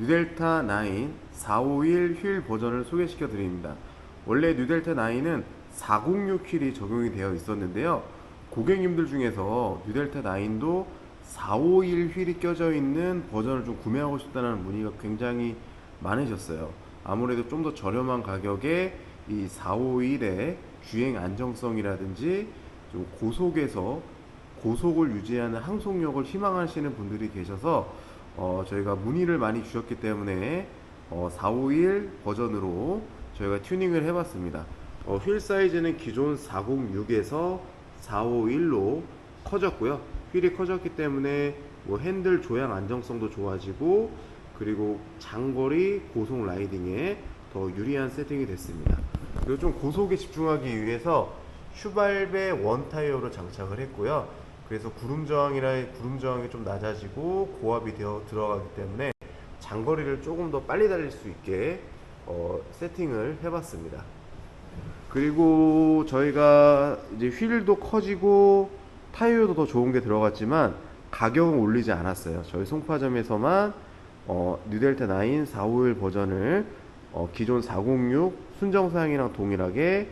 뉴델타 9 451 휠 버전을 소개시켜 드립니다. 원래 뉴델타 9은 406 휠이 적용이 되어 있었는데요. 고객님들 중에서 뉴델타 9도 451 휠이 껴져 있는 버전을 좀 구매하고 싶다는 문의가 굉장히 많으셨어요. 아무래도 좀 더 저렴한 가격에 이 451의 주행 안정성이라든지 좀 고속에서 고속을 유지하는 항속력을 희망하시는 분들이 계셔서 어, 저희가 문의를 많이 주셨기 때문에 어, 451 버전으로 저희가 튜닝을 해봤습니다. 어, 휠 사이즈는 기존 406에서 451로 커졌고요. 휠이 커졌기 때문에 뭐 핸들 조향 안정성도 좋아지고 그리고 장거리 고속 라이딩에 더 유리한 세팅이 됐습니다. 그리고 좀 고속에 집중하기 위해서 슈발베 원 타이어로 장착을 했고요. 그래서 구름 저항이라 구름 저항이 좀 낮아지고 고압이 되어 들어가기 때문에 장거리를 조금 더 빨리 달릴 수 있게 어, 세팅을 해봤습니다. 그리고 저희가 이제 휠도 커지고 타이어도 더 좋은 게 들어갔지만 가격은 올리지 않았어요. 저희 송파점에서만 어, 뉴델타 9 451 버전을 어, 기존 406 순정 사양이랑 동일하게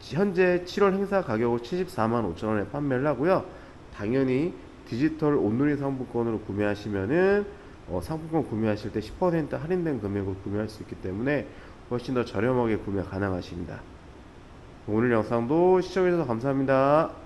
현재 7월 행사 가격으로 74만 5천 원에 판매를 하고요. 당연히 디지털 온누리 상품권으로 구매하시면은 어, 상품권 구매하실 때 10% 할인된 금액으로 구매할 수 있기 때문에 훨씬 더 저렴하게 구매 가능하십니다. 오늘 영상도 시청해주셔서 감사합니다.